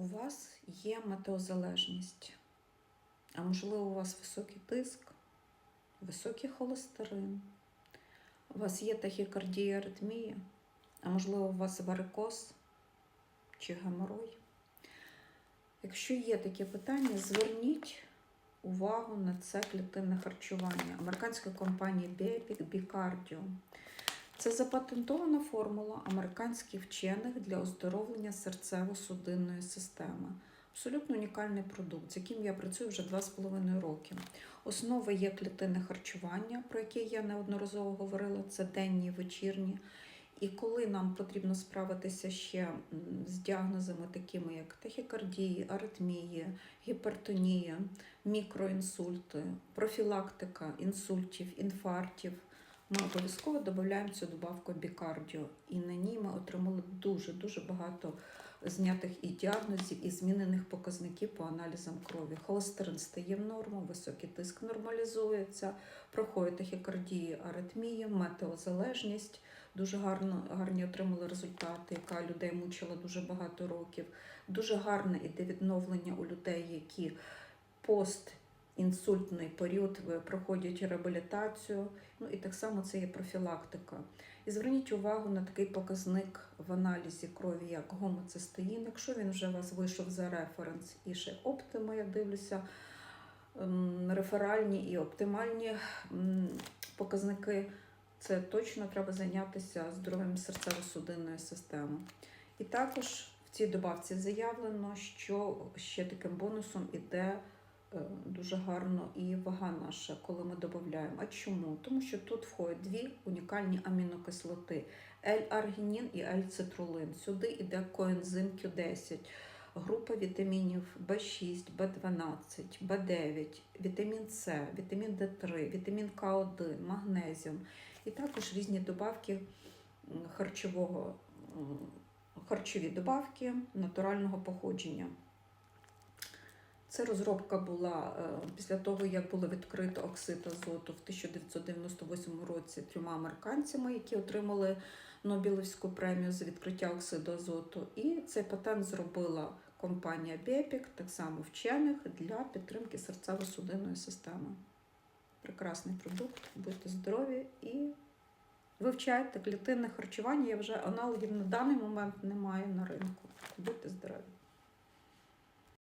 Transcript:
у вас є метеозалежність, а можливо, у вас високий тиск, високий холестерин, у вас є тахікардія, аритмія, а можливо, у вас варикоз чи геморой. Якщо є такі питання, зверніть увагу на це клітинне харчування американської компанії Biopic Bicardio. Це запатентована формула американських вчених для оздоровлення серцево-судинної системи. Абсолютно унікальний продукт, з яким я працюю вже 2,5 роки. Основа є клітинне харчування, про яке я неодноразово говорила, це денні і вечірні. І коли нам потрібно справитися ще з діагнозами, такими як тахікардії, аритмії, гіпертонія, мікроінсульти, профілактика інсультів, інфарктів, ми обов'язково додаємо цю добавку бікардіо. І на ній ми отримали дуже-дуже багато знятих і діагнозів, і змінених показників по аналізам крові. Холестерин стає в норму, високий тиск нормалізується, проходить тахікардії, аритмії, метеозалежність. Дуже гарно, гарні отримали результати, яка людей мучила дуже багато років. Дуже гарне іде відновлення у людей, які постінсультний період проходять реабілітацію. Ну і так само це є профілактика. І зверніть увагу на такий показник в аналізі крові, як гомоцистеїн. Якщо він вже у вас вийшов за референс і ще оптима, я дивлюся, ем, реферальні і оптимальні показники, це точно треба зайнятися здоров'ям серцево-судинної системи. І також в цій добавці заявлено, що ще таким бонусом іде дуже гарно і вага наша, коли ми додаємо. А чому? Тому що тут входять дві унікальні амінокислоти: L-аргінін і L-цитрулин. Сюди йде коензим Q10, група вітамінів В6, В12, В9, вітамін С, вітамін Д3, вітамін К1, магнезіум. І також різні добавки харчового, харчові добавки натурального походження. Це розробка була е, після того, як було відкрито оксид азоту в 1998 році трьома американцями, які отримали Нобелівську премію за відкриття оксиду азоту. І цей патент зробила компанія Бепік, так само вчених, для підтримки серцево-судинної системи. Прекрасний продукт, будьте здорові і вивчайте клітинне харчування. Я вже аналогів на даний момент немає на ринку. Будьте здорові!